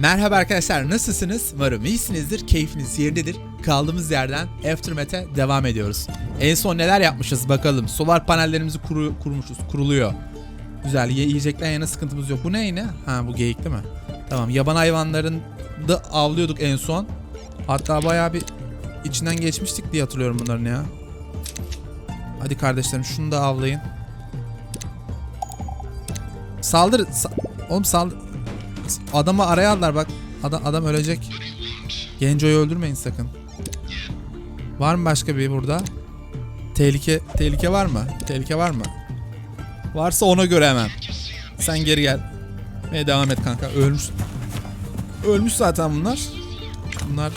Merhaba arkadaşlar nasılsınız? Umarım iyisinizdir, keyfiniz yerindedir. Kaldığımız yerden Aftermath'e devam ediyoruz. En son neler yapmışız bakalım. Solar panellerimizi kuru, kurmuşuz, kuruluyor. Güzel, ye- yiyecekten yana sıkıntımız yok. Bu ne yine? Ha bu geyik değil mi? Tamam, yaban hayvanların da avlıyorduk en son. Hatta bayağı bir içinden geçmiştik diye hatırlıyorum bunların ya. Hadi kardeşlerim şunu da avlayın. Saldır. sa- Oğlum saldır. Adamı araya aldılar bak. Adam, adam ölecek. Genco'yu öldürmeyin sakın. Var mı başka bir burada? Tehlike tehlike var mı? Tehlike var mı? Varsa ona göre hemen. Sen geri gel. Ve devam et kanka. Ölmüş. Ölmüş zaten bunlar. Bunlar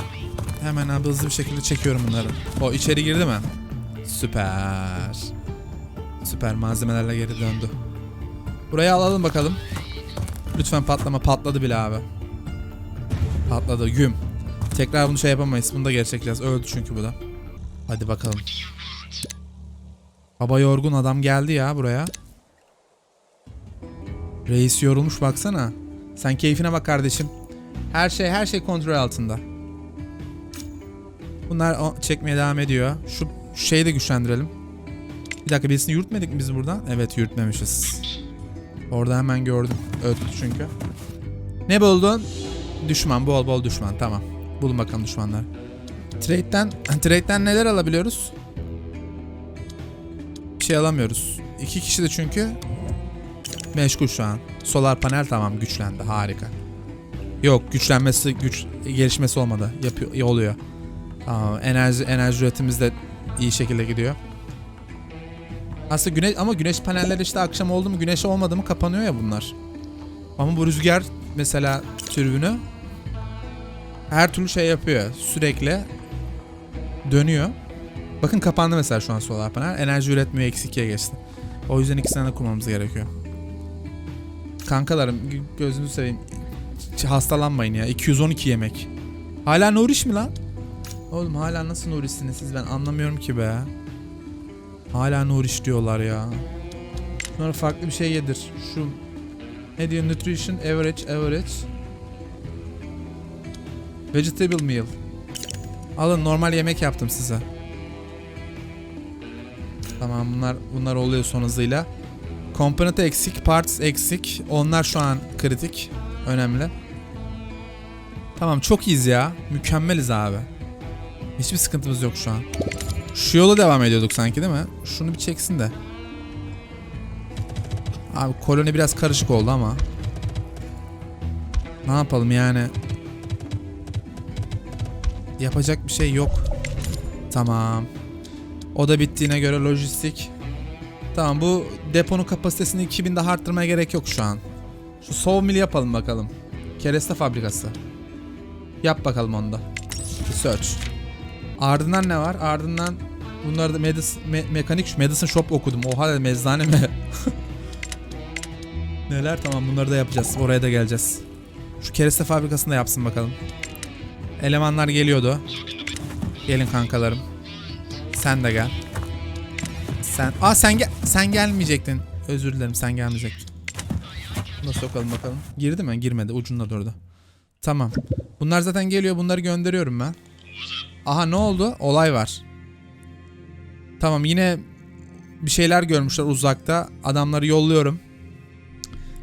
hemen abi hızlı bir şekilde çekiyorum bunları. O içeri girdi mi? Süper. Süper malzemelerle geri döndü. Buraya alalım bakalım. Lütfen patlama patladı bile abi. Patladı güm. Tekrar bunu şey yapamayız. Bunu da gerçekleşeceğiz. Öldü çünkü bu da. Hadi bakalım. Baba yorgun adam geldi ya buraya. Reis yorulmuş baksana. Sen keyfine bak kardeşim. Her şey her şey kontrol altında. Bunlar çekmeye devam ediyor. Şu şeyi de güçlendirelim. Bir dakika birisini yürütmedik mi biz buradan? Evet yürütmemişiz. Orada hemen gördüm. Öttü çünkü. Ne buldun? Düşman. Bol bol düşman. Tamam. Bulun bakalım düşmanlar. Trade'den, trade'den neler alabiliyoruz? Bir şey alamıyoruz. İki kişi de çünkü meşgul şu an. Solar panel tamam güçlendi. Harika. Yok güçlenmesi, güç gelişmesi olmadı. Yapıyor, oluyor. Tamam. Enerji, enerji üretimimiz de iyi şekilde gidiyor. Aslında güneş ama güneş panelleri işte akşam oldu mu güneş olmadı mı kapanıyor ya bunlar. Ama bu rüzgar mesela türbünü her türlü şey yapıyor. Sürekli dönüyor. Bakın kapandı mesela şu an solar panel. Enerji üretmiyor eksi ikiye geçti. O yüzden ikisinden de kurmamız gerekiyor. Kankalarım gö- gözünüzü seveyim. Hiç hastalanmayın ya. 212 yemek. Hala Nuriş mi lan? Oğlum hala nasıl Nuriş'siniz siz ben anlamıyorum ki be. Hala Nuriş diyorlar ya. Sonra farklı bir şey yedir. Şu ne diyor nutrition average average. Vegetable meal. Alın normal yemek yaptım size. Tamam bunlar bunlar oluyor son hızıyla. Component eksik, parts eksik. Onlar şu an kritik. Önemli. Tamam çok iyiyiz ya. Mükemmeliz abi. Hiçbir sıkıntımız yok şu an. Şu yola devam ediyorduk sanki değil mi? Şunu bir çeksin de. Abi koloni biraz karışık oldu ama. Ne yapalım yani? Yapacak bir şey yok. Tamam. O da bittiğine göre lojistik. Tamam bu deponun kapasitesini 2000 daha arttırmaya gerek yok şu an. Şu sawmill yapalım bakalım. Kereste fabrikası. Yap bakalım onu da. Research. Ardından ne var? Ardından bunları da medis, me, mekanik medicine shop okudum. Oha dedim eczane mi? Neler tamam bunları da yapacağız. Oraya da geleceğiz. Şu kereste fabrikasını da yapsın bakalım. Elemanlar geliyordu. Gelin kankalarım. Sen de gel. Sen Aa sen gel sen gelmeyecektin. Özür dilerim sen gelmeyecektin. Nasıl sokalım bakalım. Girdi mi? Girmedi. Ucunda durdu. Tamam. Bunlar zaten geliyor. Bunları gönderiyorum ben. Aha ne oldu? Olay var. Tamam yine bir şeyler görmüşler uzakta. Adamları yolluyorum.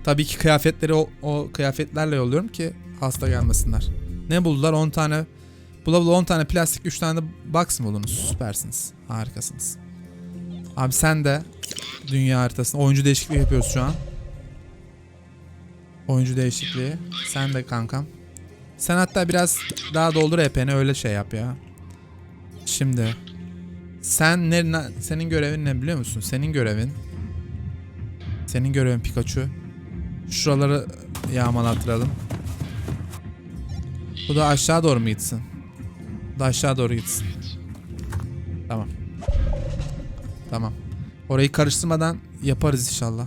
Tabii ki kıyafetleri o, o kıyafetlerle yolluyorum ki hasta gelmesinler. Ne buldular? 10 tane Bula bula 10 tane plastik 3 tane de box mı buldunuz? Süpersiniz. Harikasınız. Abi sen de dünya haritasında oyuncu değişikliği yapıyoruz şu an. Oyuncu değişikliği. Sen de kankam. Sen hatta biraz daha doldur EP'ni öyle şey yap ya. Şimdi sen ne, ne- senin görevin ne biliyor musun? Senin görevin senin görevin Pikachu. Şuraları yağmalattıralım. Bu da aşağı doğru mu gitsin? Bu da aşağı doğru gitsin. Tamam. Tamam. Orayı karıştırmadan yaparız inşallah.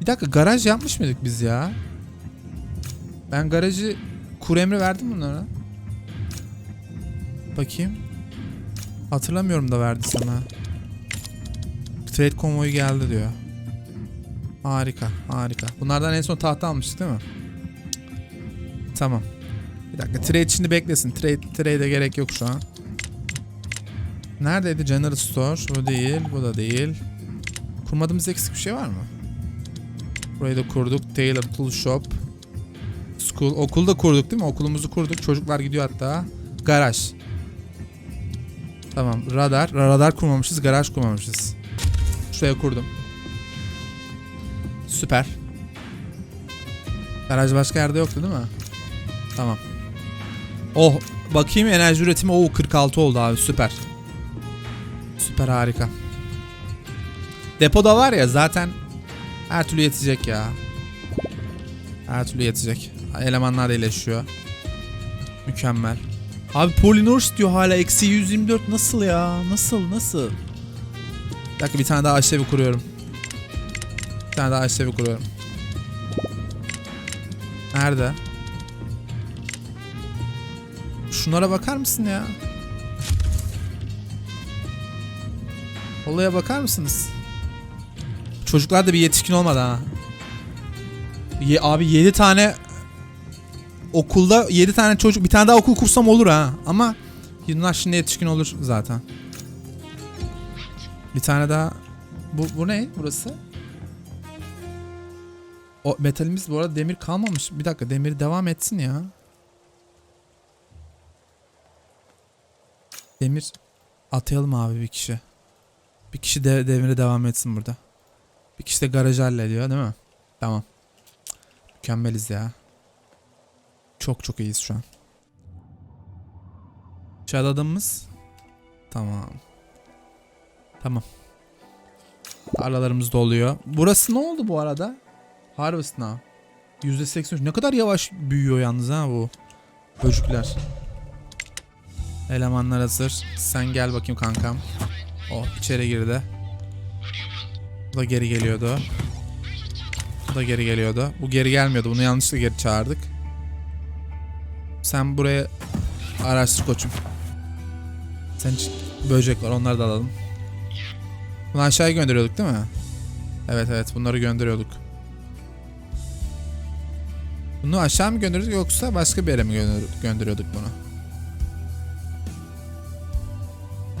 Bir dakika garaj yapmış mıydık biz ya? Ben garajı kur emri verdim bunlara. Bakayım. Hatırlamıyorum da verdi sana. Trade konvoyu geldi diyor. Harika, harika. Bunlardan en son tahta almıştık değil mi? Tamam. Bir dakika trade şimdi beklesin. Trade, trade'e gerek yok şu an. Neredeydi General Store? Bu değil. Bu da değil. Kurmadığımız eksik bir şey var mı? Burayı da kurduk. Taylor Tool Shop. School. Okulda kurduk değil mi? Okulumuzu kurduk. Çocuklar gidiyor hatta. Garaj. Tamam. Radar. Radar kurmamışız. Garaj kurmamışız. Şuraya kurdum. Süper. Garaj başka yerde yoktu değil mi? Tamam. Oh bakayım enerji üretimi o 46 oldu abi süper. Süper harika. Depoda var ya zaten her türlü yetecek ya. Her türlü yetecek. Elemanlar iyileşiyor. Mükemmel. Abi Polinors diyor hala eksi 124 nasıl ya? Nasıl nasıl? Bir dakika bir tane daha aşevi kuruyorum. Bir tane daha aşevi kuruyorum. Nerede? Şunlara bakar mısın ya? Olaya bakar mısınız? Çocuklar da bir yetişkin olmadı ha. Ye, abi 7 tane okulda 7 tane çocuk bir tane daha okul kursam olur ha ama bunlar şimdi yetişkin olur zaten. Bir tane daha bu, bu ne burası? O metalimiz bu arada demir kalmamış. Bir dakika demir devam etsin ya. Demir atayalım abi bir kişi. Bir kişi de demire devam etsin burada. Bir kişi de garajı hallediyor değil mi? Tamam. Mükemmeliz ya. Çok çok iyiyiz şu an. Şahada adamımız. Tamam. Tamam. Tarlalarımız doluyor. Burası ne oldu bu arada? Harvest Now. %83. Ne kadar yavaş büyüyor yalnız ha bu. Böcükler. Elemanlar hazır. Sen gel bakayım kankam. O içeri girdi. Bu da geri geliyordu. Bu da geri geliyordu. Bu geri gelmiyordu. Bunu yanlışlıkla geri çağırdık. Sen buraya araştır koçum. Sen böcek var onları da alalım. Bunu aşağıya gönderiyorduk değil mi? Evet evet bunları gönderiyorduk. Bunu aşağı mı gönderiyorduk yoksa başka bir yere mi gönder- gönderiyorduk bunu?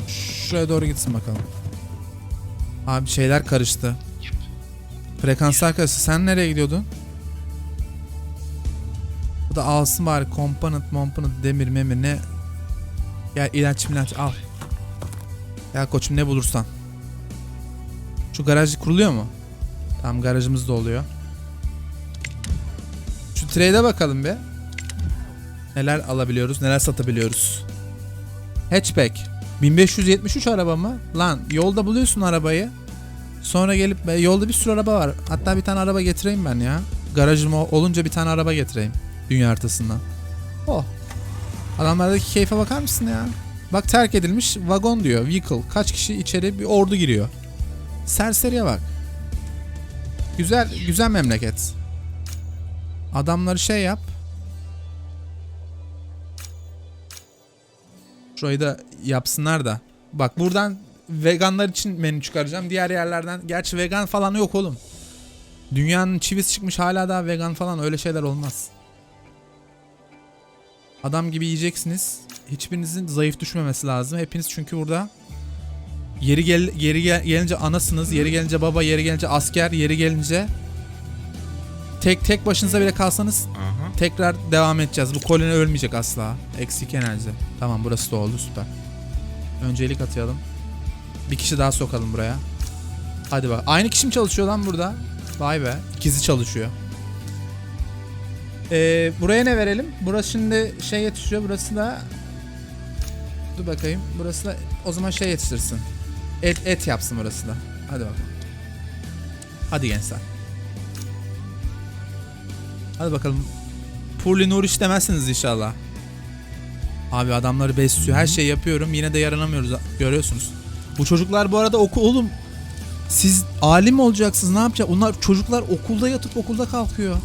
Şuraya doğru gitsin bakalım. Abi şeyler karıştı. Frekanslar karıştı. Sen nereye gidiyordun? Bu da alsın bari component, component, demir, memir ne? Gel ilaç milaç al. Gel koçum ne bulursan. Şu garaj kuruluyor mu? Tamam garajımız da oluyor. Şu trade'e bakalım be. Neler alabiliyoruz, neler satabiliyoruz. Hatchback. 1573 araba mı? Lan yolda buluyorsun arabayı. Sonra gelip "Be, yolda bir sürü araba var. Hatta bir tane araba getireyim ben ya. Garajım olunca bir tane araba getireyim. Dünya haritasından. Oh. Adamlardaki keyfe bakar mısın ya? Bak terk edilmiş vagon diyor. Vehicle. Kaç kişi içeri bir ordu giriyor. Serseriye bak. Güzel güzel memleket. Adamları şey yap. Şurayı da yapsınlar da. Bak buradan veganlar için menü çıkaracağım. Diğer yerlerden gerçi vegan falan yok oğlum. Dünyanın çivisi çıkmış hala daha vegan falan öyle şeyler olmaz. Adam gibi yiyeceksiniz. Hiçbirinizin zayıf düşmemesi lazım. Hepiniz çünkü burada yeri gel yeri gel- gelince anasınız, yeri gelince baba, yeri gelince asker, yeri gelince tek tek başınıza bile kalsanız Aha. tekrar devam edeceğiz. Bu koloni ölmeyecek asla. Eksik enerji. Tamam burası da oldu süper. Öncelik atayalım. Bir kişi daha sokalım buraya. Hadi bak. Aynı kişi mi çalışıyor lan burada? Vay be. İkisi çalışıyor. Ee, buraya ne verelim? Burası şimdi şey yetişiyor. Burası da Dur bakayım. Burası da o zaman şey yetiştirsin. Et et yapsın burası da. Hadi bakalım. Hadi gençler. Hadi bakalım. Purli Nur istemezsiniz inşallah. Abi adamları besliyor. Her şeyi yapıyorum. Yine de yaranamıyoruz. Görüyorsunuz. Bu çocuklar bu arada oku oğlum. Siz alim olacaksınız? Ne yapacak? Onlar çocuklar okulda yatıp okulda kalkıyor.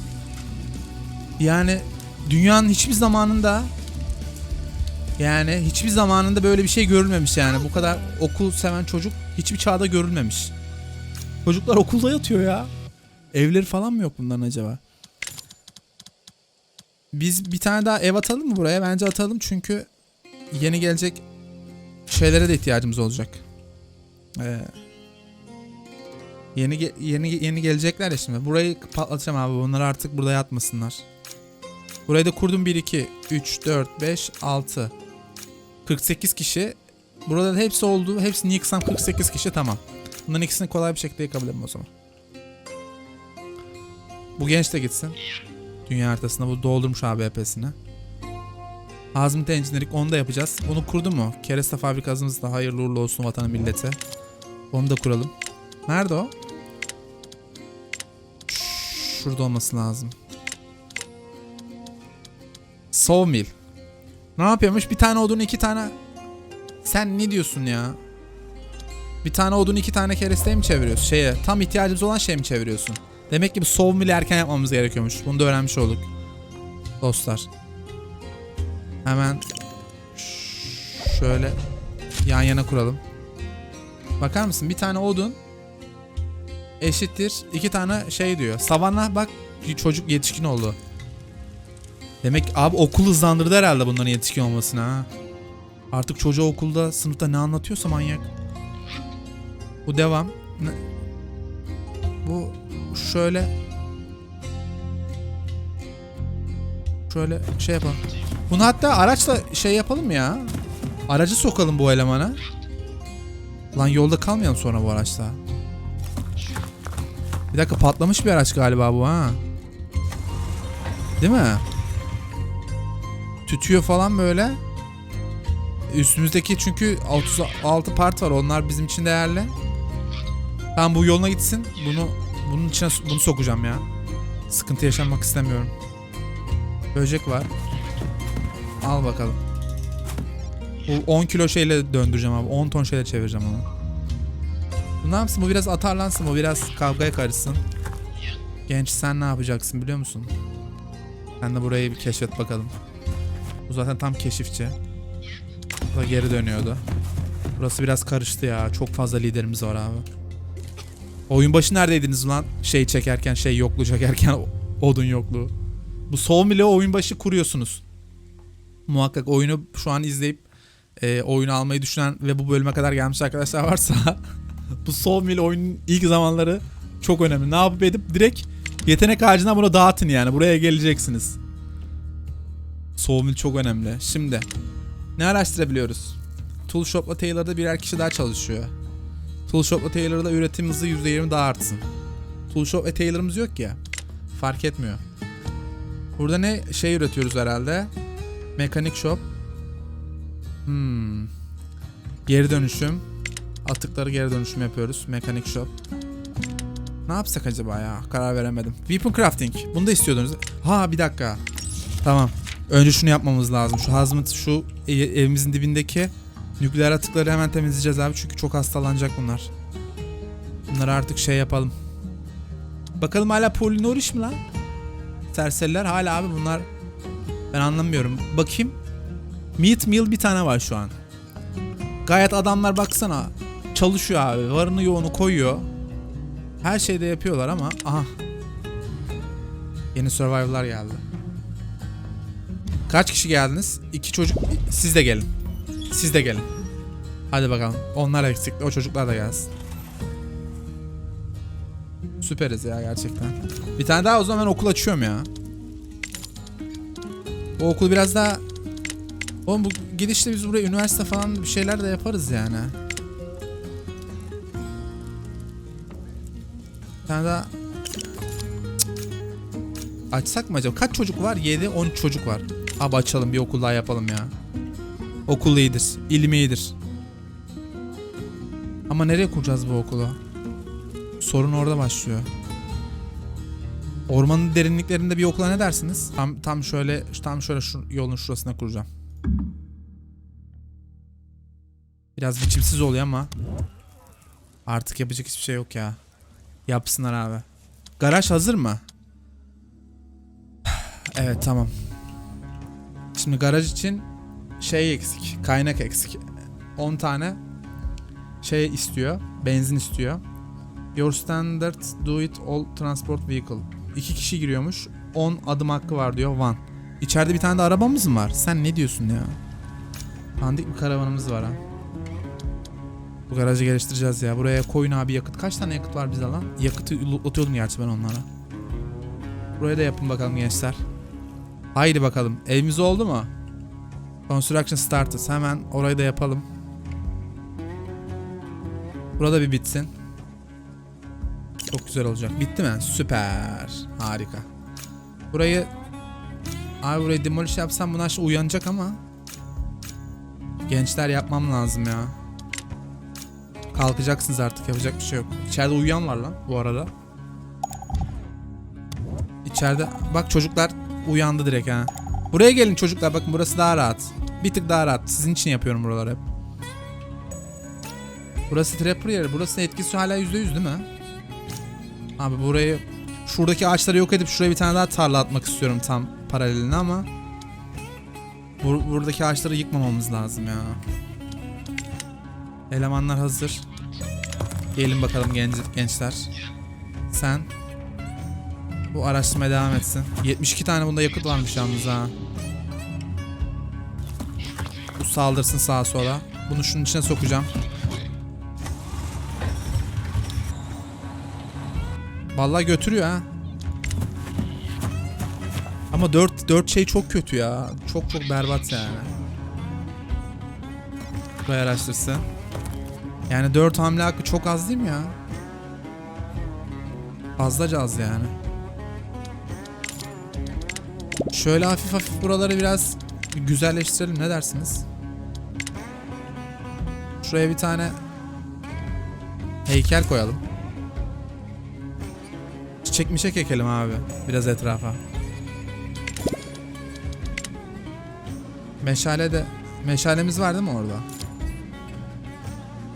Yani dünyanın hiçbir zamanında yani hiçbir zamanında böyle bir şey görülmemiş yani. Bu kadar okul seven çocuk hiçbir çağda görülmemiş. Çocuklar okulda yatıyor ya. Evleri falan mı yok bunların acaba? Biz bir tane daha ev atalım mı buraya? Bence atalım çünkü yeni gelecek şeylere de ihtiyacımız olacak. Ee, yeni yeni yeni gelecekler ya şimdi. Burayı patlatacağım abi. Bunlar artık burada yatmasınlar. Burayı da kurdum 1 2 3 4 5 6 48 kişi. Burada da hepsi oldu. Hepsini yıksam 48 kişi tamam. Bunların ikisini kolay bir şekilde yıkabilirim o zaman. Bu genç de gitsin. Dünya haritasında bu doldurmuş ABP'sini. Hazmet Engineering onu da yapacağız. Onu kurdu mu? Kereste fabrikamız da hayırlı uğurlu olsun vatanı millete. Onu da kuralım. Nerede o? Şurada olması lazım. Sawmill. Ne yapıyormuş? Bir tane odun iki tane... Sen ne diyorsun ya? Bir tane odun iki tane keresteye mi çeviriyorsun? Şeye tam ihtiyacımız olan şey mi çeviriyorsun? Demek ki bu sawmill'i erken yapmamız gerekiyormuş. Bunu da öğrenmiş olduk. Dostlar. Hemen şöyle yan yana kuralım. Bakar mısın? Bir tane odun eşittir iki tane şey diyor. Savanna bak çocuk yetişkin oldu. Demek abi okul hızlandırdı herhalde bunların yetişkin olmasını ha. Artık çocuğa okulda sınıfta ne anlatıyorsa manyak. Bu devam. Ne- Bu şöyle şöyle şey yapalım. Bunu hatta araçla şey yapalım ya. Aracı sokalım bu elemana. Lan yolda kalmayalım sonra bu araçla. Bir dakika patlamış bir araç galiba bu ha. Değil mi? Tütüyor falan böyle. Üstümüzdeki çünkü 36 part var. Onlar bizim için değerli. Ben bu yoluna gitsin. Bunu bunun içine bunu sokacağım ya. Sıkıntı yaşamak istemiyorum. Böcek var. Al bakalım. Bu 10 kilo şeyle döndüreceğim abi. 10 ton şeyle çevireceğim onu. Bu ne yapsın? Bu biraz atarlansın. Bu biraz kavgaya karışsın. Genç sen ne yapacaksın biliyor musun? Sen de burayı bir keşfet bakalım. Bu zaten tam keşifçi. Bu da geri dönüyordu. Burası biraz karıştı ya. Çok fazla liderimiz var abi. Oyun başı neredeydiniz lan? Şey çekerken, şey yokluğu çekerken odun yokluğu. Bu Sawmill'i oyun başı kuruyorsunuz. Muhakkak oyunu şu an izleyip e, oyunu almayı düşünen ve bu bölüme kadar gelmiş arkadaşlar varsa bu Sawmill oyunun ilk zamanları çok önemli. Ne yapıp edip direkt yetenek ağacına bunu dağıtın yani. Buraya geleceksiniz. Sawmill çok önemli. Şimdi ne araştırabiliyoruz? Toolshop'la Taylor'da birer kişi daha çalışıyor. Toolshop'la Taylor'da üretim hızı %20 daha artsın. Toolshop ve Taylor'ımız yok ya. Fark etmiyor. Burada ne şey üretiyoruz herhalde? Mekanik shop. Hmm. Geri dönüşüm. Atıkları geri dönüşüm yapıyoruz. Mekanik shop. Ne yapsak acaba ya? Karar veremedim. Weapon crafting. Bunu da istiyordunuz. Ha bir dakika. Tamam. Önce şunu yapmamız lazım. Şu hazmat şu e- evimizin dibindeki nükleer atıkları hemen temizleyeceğiz abi. Çünkü çok hastalanacak bunlar. Bunları artık şey yapalım. Bakalım hala polinoriş mi lan? Serseriler hala abi bunlar ben anlamıyorum. Bakayım. Meat meal bir tane var şu an. Gayet adamlar baksana. Çalışıyor abi. Varını yoğunu koyuyor. Her şeyde yapıyorlar ama aha. Yeni survival'lar geldi. Kaç kişi geldiniz? İki çocuk. Siz de gelin. Siz de gelin. Hadi bakalım. Onlar eksikti. O çocuklar da gelsin. Süperiz ya gerçekten. Bir tane daha o zaman ben okul açıyorum ya. O okul biraz daha... Oğlum bu gidişte biz buraya üniversite falan bir şeyler de yaparız yani. Bir tane daha... Cık. Açsak mı acaba? Kaç çocuk var? 7, 13 çocuk var. Abi açalım bir okul daha yapalım ya. Okul iyidir. İlim iyidir. Ama nereye kuracağız bu okulu? Sorun orada başlıyor. Ormanın derinliklerinde bir okula ne dersiniz? Tam tam şöyle tam şöyle şu yolun şurasına kuracağım. Biraz biçimsiz oluyor ama artık yapacak hiçbir şey yok ya. Yapsınlar abi. Garaj hazır mı? Evet tamam. Şimdi garaj için şey eksik. Kaynak eksik. 10 tane şey istiyor. Benzin istiyor. Your standard do it all transport vehicle. İki kişi giriyormuş. 10 adım hakkı var diyor. One. İçeride bir tane de arabamız mı var? Sen ne diyorsun ya? Pandik bir karavanımız var ha. Bu garajı geliştireceğiz ya. Buraya koyun abi yakıt. Kaç tane yakıt var bize lan? Yakıtı lootlatıyordum gerçi ben onlara. Buraya da yapın bakalım gençler. Haydi bakalım. Evimiz oldu mu? Construction started. Hemen orayı da yapalım. Burada bir bitsin. Çok güzel olacak. Bitti mi? Süper. Harika. Burayı Abi burayı demolish yapsam bunlar şimdi uyanacak ama Gençler yapmam lazım ya. Kalkacaksınız artık yapacak bir şey yok. İçeride uyuyan var lan bu arada. İçeride bak çocuklar uyandı direkt ha. Buraya gelin çocuklar bakın burası daha rahat. Bir tık daha rahat. Sizin için yapıyorum buraları hep. Burası trapper yeri. Burası etkisi hala %100 değil mi? Abi burayı şuradaki ağaçları yok edip şuraya bir tane daha tarla atmak istiyorum tam paraleline ama bur- buradaki ağaçları yıkmamamız lazım ya. Elemanlar hazır. Gelin bakalım genç, gençler. Sen bu araştırmaya devam etsin. 72 tane bunda yakıt varmış yalnız ha. Bu saldırsın sağa sola. Bunu şunun içine sokacağım. Vallahi götürüyor ha. Ama 4 4 şey çok kötü ya. Çok çok berbat yani. Burayı araştırsın. Yani 4 hamle hakkı çok az değil mi ya? Fazlaca az yani. Şöyle hafif hafif buraları biraz güzelleştirelim ne dersiniz? Şuraya bir tane heykel koyalım. Çiçek mişek ekelim abi biraz etrafa. Meşale de meşalemiz var değil mi orada?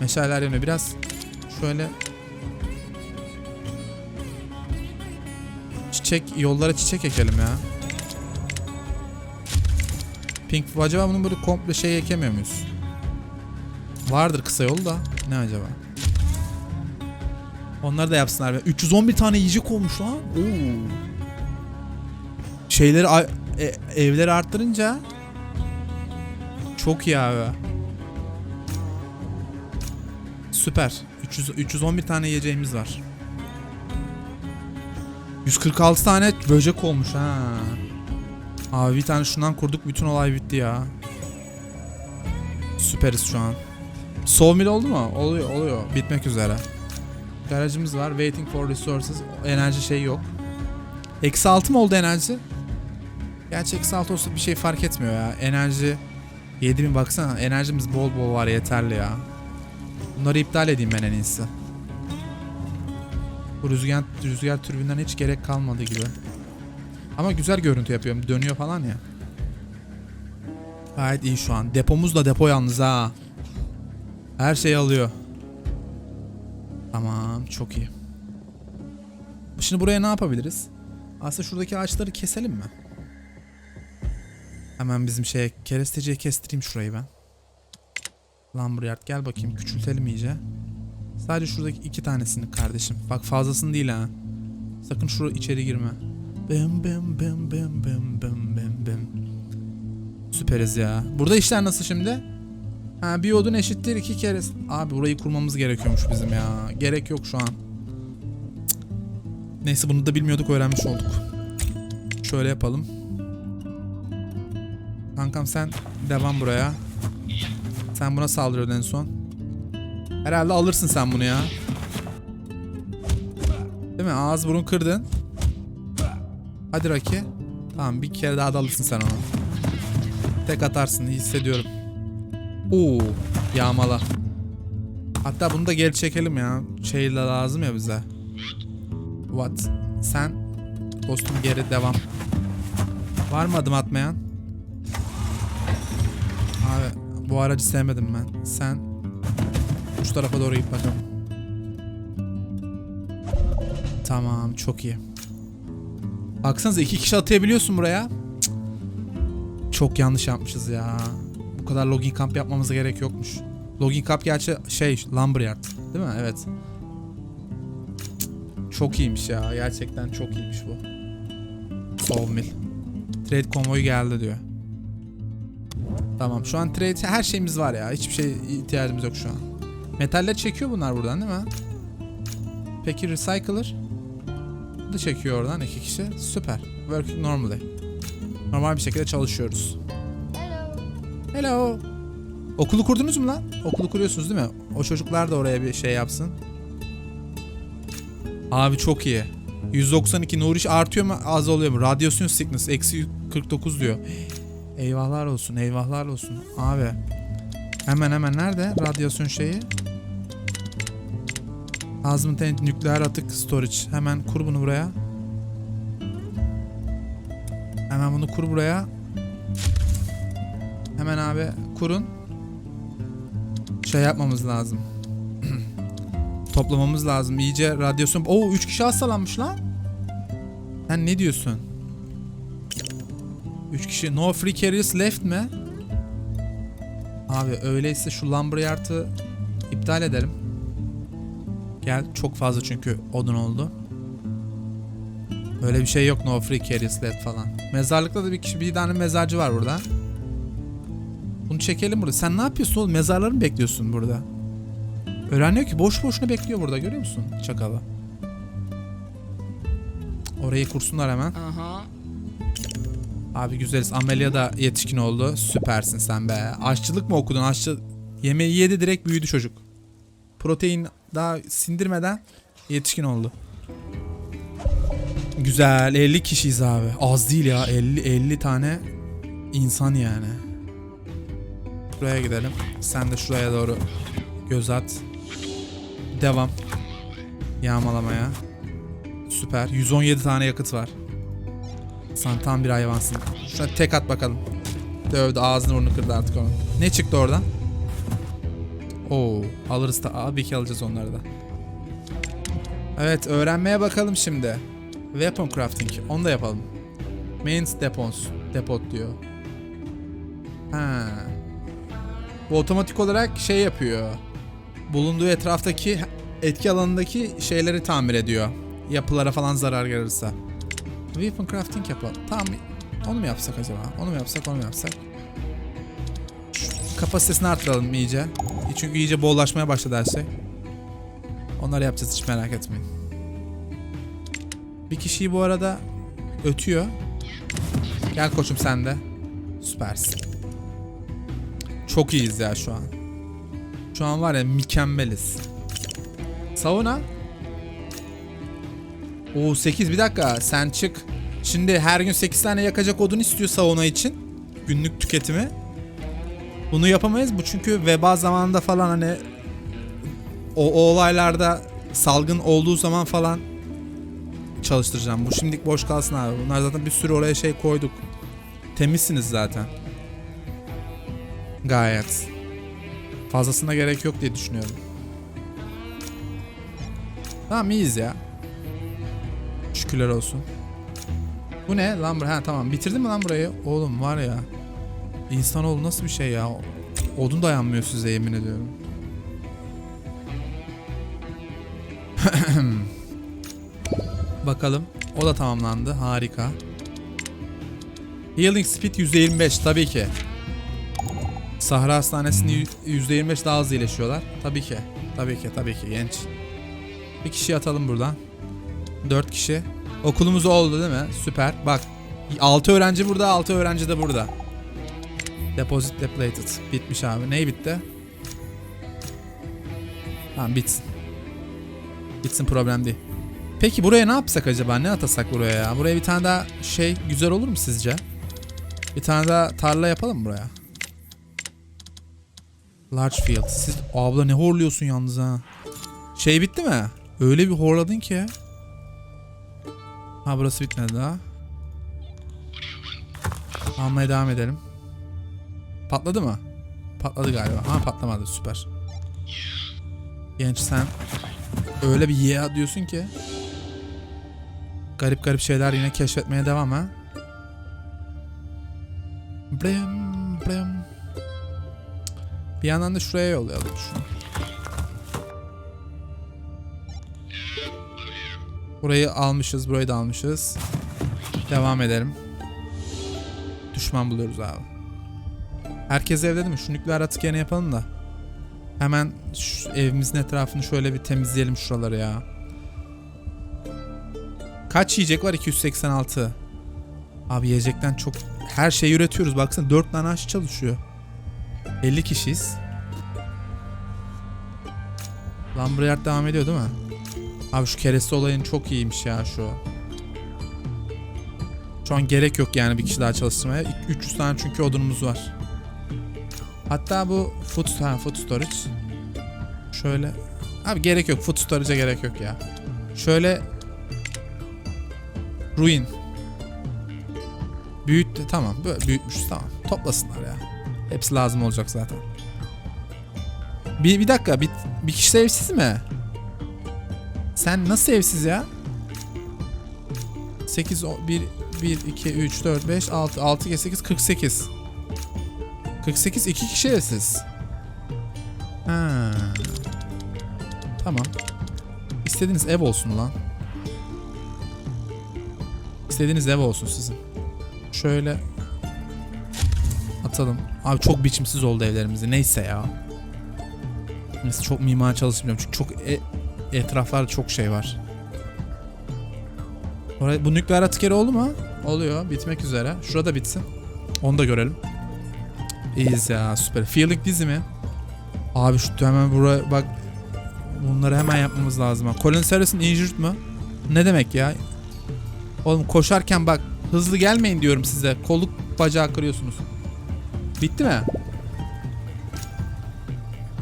Meşaleler yanıyor biraz şöyle çiçek yollara çiçek ekelim ya. Pink acaba bunun böyle komple şey ekemiyor muyuz? Vardır kısa yol da ne acaba? Onları da yapsınlar. be. 311 tane yiyecek olmuş lan. Oo. Şeyleri e- evleri arttırınca çok iyi abi. Süper. 300 311 tane yiyeceğimiz var. 146 tane böcek olmuş ha. Abi bir tane şundan kurduk bütün olay bitti ya. Süperiz şu an. Sawmill oldu mu? Oluyor oluyor. Bitmek üzere. Garajımız var. Waiting for resources. Enerji şey yok. Eksi 6 mı oldu enerji? Gerçi eksi 6 olsa bir şey fark etmiyor ya. Enerji 7000 baksana. Enerjimiz bol bol var yeterli ya. Bunları iptal edeyim ben en iyisi. Bu rüzgar, rüzgar türbünden hiç gerek kalmadı gibi. Ama güzel görüntü yapıyorum. Dönüyor falan ya. Gayet iyi şu an. Depomuz da depo yalnız ha. Her şeyi alıyor. Tamam çok iyi. Şimdi buraya ne yapabiliriz? Aslında şuradaki ağaçları keselim mi? Hemen bizim şeye keresteciye kestireyim şurayı ben. Lumberyard gel bakayım küçültelim iyice. Sadece şuradaki iki tanesini kardeşim. Bak fazlasını değil ha. Sakın şuraya içeri girme. Bim bim bim bim bim bim bim bim. Süperiz ya. Burada işler nasıl şimdi? Ha bir odun eşittir iki kere. Abi burayı kurmamız gerekiyormuş bizim ya. Gerek yok şu an. Neyse bunu da bilmiyorduk öğrenmiş olduk. Şöyle yapalım. Kankam sen devam buraya. Sen buna saldırıyordun en son. Herhalde alırsın sen bunu ya. Değil mi? Ağız burun kırdın. Hadi Raki. Tamam bir kere daha da alırsın sen onu. Tek atarsın hissediyorum. Oo, yağmala. Hatta bunu da geri çekelim ya. Şeyle lazım ya bize. What? Sen dostum geri devam. Var mı adım atmayan? Abi bu aracı sevmedim ben. Sen şu tarafa doğru git bakalım. Tamam çok iyi. Baksanıza iki kişi atayabiliyorsun buraya. Çok yanlış yapmışız ya. Bu kadar login kamp yapmamıza gerek yokmuş. Login kamp gerçi şey Lumberyard değil mi? Evet. Çok iyiymiş ya. Gerçekten çok iyiymiş bu. Sawmill. Trade konvoyu geldi diyor. Tamam şu an trade her şeyimiz var ya. Hiçbir şey ihtiyacımız yok şu an. Metaller çekiyor bunlar buradan değil mi? Peki recycler? Da çekiyor oradan iki kişi. Süper. Working normally. Normal bir şekilde çalışıyoruz. Hello. Okulu kurdunuz mu lan? Okulu kuruyorsunuz değil mi? O çocuklar da oraya bir şey yapsın. Abi çok iyi. 192 Nuriş artıyor mu az oluyor mu? Radyasyon sickness eksi 49 diyor. Eyvahlar olsun eyvahlar olsun. Abi. Hemen hemen nerede radyasyon şeyi? Azmıten nükleer atık storage. Hemen kur bunu buraya. Hemen bunu kur buraya. Hemen abi kurun. Şey yapmamız lazım. Toplamamız lazım. İyice radyasyon... Oo 3 kişi hastalanmış lan. Sen ne diyorsun? 3 kişi. No free carriers left mi? Abi öyleyse şu lumberyard'ı iptal edelim. Gel çok fazla çünkü odun oldu. Öyle bir şey yok no free carriers left falan. Mezarlıkta da bir kişi bir tane mezarcı var burada. Bunu çekelim burada. Sen ne yapıyorsun oğlum? Mezarları mı bekliyorsun burada? Öğreniyor ki boş boşuna bekliyor burada görüyor musun çakalı? Orayı kursunlar hemen. Aha. Abi güzeliz. Amelia da yetişkin oldu. Süpersin sen be. Aşçılık mı okudun? Aşçı yemeği yedi direkt büyüdü çocuk. Protein daha sindirmeden yetişkin oldu. Güzel. 50 kişiyiz abi. Az değil ya. 50 50 tane insan yani. Buraya gidelim. Sen de şuraya doğru göz at. Devam. Yağmalamaya. Süper. 117 tane yakıt var. Sen tam bir hayvansın. Şuna tek at bakalım. Dövdü ağzını burnunu kırdı artık onun. Ne çıktı oradan? Oo, alırız da abi ki alacağız onları da. Evet öğrenmeye bakalım şimdi. Weapon crafting. Onu da yapalım. Mains depons. Depot diyor. Ha. Bu otomatik olarak şey yapıyor. Bulunduğu etraftaki etki alanındaki şeyleri tamir ediyor. Yapılara falan zarar gelirse. Weapon crafting yapalım. Tamam. Onu mu yapsak acaba? Onu mu yapsak, onu mu yapsak? Kapasitesini arttıralım iyice. Çünkü iyice bollaşmaya başladı her şey. Onları yapacağız hiç merak etmeyin. Bir kişiyi bu arada ötüyor. Gel koçum sen de. Süpersin. Çok iyiyiz ya şu an. Şu an var ya mükemmeliz. Savuna. Oo 8 bir dakika sen çık. Şimdi her gün 8 tane yakacak odun istiyor sauna için. Günlük tüketimi. Bunu yapamayız bu çünkü veba zamanında falan hani o, o olaylarda salgın olduğu zaman falan çalıştıracağım. Bu şimdilik boş kalsın abi. Bunlar zaten bir sürü oraya şey koyduk. Temizsiniz zaten. Gayet. Fazlasına gerek yok diye düşünüyorum. Tamam iyiyiz ya. Şükürler olsun. Bu ne? Lan ha tamam. Bitirdin mi lan burayı? Oğlum var ya. İnsanoğlu nasıl bir şey ya? Odun dayanmıyor size yemin ediyorum. Bakalım. O da tamamlandı. Harika. Healing speed %25 tabii ki. Sahra Hastanesi'nde %25 daha hızlı iyileşiyorlar. Tabii ki. Tabii ki. Tabii ki. Genç. Bir kişi atalım buradan. 4 kişi. Okulumuz oldu değil mi? Süper. Bak 6 öğrenci burada, 6 öğrenci de burada. Deposit depleted. Bitmiş abi. Neyi bitti? Tamam bitsin. Bitsin problem değil. Peki buraya ne yapsak acaba? Ne atasak buraya ya? Buraya bir tane daha şey güzel olur mu sizce? Bir tane daha tarla yapalım buraya? Large field. Siz abla ne horluyorsun yalnız ha? Şey bitti mi? Öyle bir horladın ki. Ha burası bitmedi daha. Almaya devam edelim. Patladı mı? Patladı galiba. Ha patlamadı süper. Genç sen öyle bir yeah diyorsun ki. Garip garip şeyler yine keşfetmeye devam ha. Blem blem. Bir yandan da şuraya yollayalım şunu. Burayı almışız, burayı da almışız. Devam edelim. düşman buluyoruz abi. Herkes evde değil mi? Şu nükleer atık yerine yapalım da. Hemen şu evimizin etrafını şöyle bir temizleyelim şuraları ya. Kaç yiyecek var? 286. Abi yiyecekten çok... Her şeyi üretiyoruz. Baksana 4 tane aşçı çalışıyor. 50 kişiyiz. Lumberyard devam ediyor değil mi? Abi şu kereste olayın çok iyiymiş ya şu. Şu an gerek yok yani bir kişi daha çalıştırmaya. İk- 300 tane çünkü odunumuz var. Hatta bu food, ha, food storage. Şöyle. Abi gerek yok. Food storage'a gerek yok ya. Şöyle. Ruin. Büyüt de tamam. Böyle büyütmüşüz tamam. Toplasınlar ya. Hepsi lazım olacak zaten. Bir, bir dakika. Bir, bir kişi evsiz mi? Sen nasıl evsiz ya? 8, 1, 1, 2, 3, 4, 5, 6, 6 kez 8, 48. 48 iki kişi evsiz. Ha. Tamam. İstediğiniz ev olsun lan. İstediğiniz ev olsun sizin. Şöyle atalım. Abi çok biçimsiz oldu evlerimizi. Neyse ya. Neyse çok mimar çalışmıyorum çünkü çok e- etraflarda çok şey var. Bu nükleer atık yeri oldu mu? Oluyor. Bitmek üzere. Şurada bitsin. Onu da görelim. İyiyiz ya süper. Feeling dizi mi? Abi şu hemen buraya bak. Bunları hemen yapmamız lazım. Colin Sarris'in injured mı? Ne demek ya? Oğlum koşarken bak hızlı gelmeyin diyorum size. Kolluk bacağı kırıyorsunuz. Bitti mi?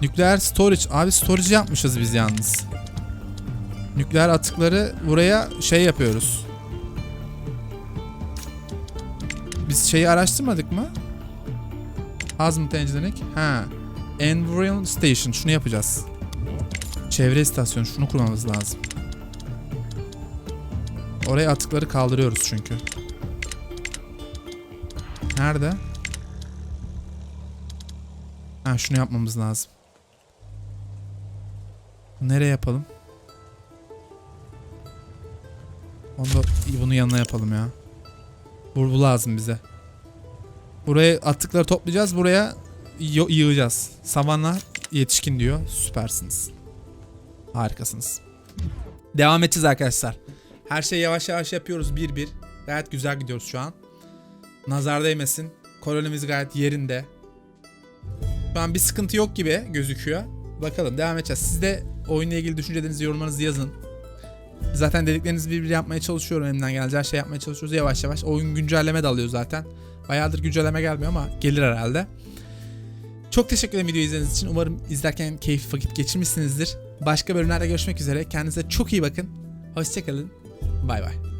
Nükleer storage. Abi storage yapmışız biz yalnız. Nükleer atıkları buraya şey yapıyoruz. Biz şeyi araştırmadık mı? Azimuth Engineering. Ha. Environment Station. Şunu yapacağız. Çevre istasyonu. Şunu kurmamız lazım. Oraya atıkları kaldırıyoruz çünkü. Nerede? Ha şunu yapmamız lazım. Nereye yapalım? Onu da bunun yanına yapalım ya. Bu, bu lazım bize. Buraya atıkları toplayacağız. Buraya yığacağız. Savanna yetişkin diyor. Süpersiniz. Harikasınız. Devam edeceğiz arkadaşlar. Her şeyi yavaş yavaş yapıyoruz bir bir. Gayet güzel gidiyoruz şu an. Nazar değmesin. Kolonimiz gayet yerinde. Şu an bir sıkıntı yok gibi gözüküyor. Bakalım devam edeceğiz. Siz de oyunla ilgili düşüncelerinizi yorumlarınızı yazın. Zaten dediklerinizi bir bir yapmaya çalışıyorum elimden gelince. Her şey yapmaya çalışıyoruz yavaş yavaş. Oyun güncelleme de alıyor zaten. Bayağıdır güncelleme gelmiyor ama gelir herhalde. Çok teşekkür ederim videoyu izlediğiniz için. Umarım izlerken keyifli vakit geçirmişsinizdir. Başka bölümlerde görüşmek üzere. Kendinize çok iyi bakın. Hoşçakalın. Bay bay.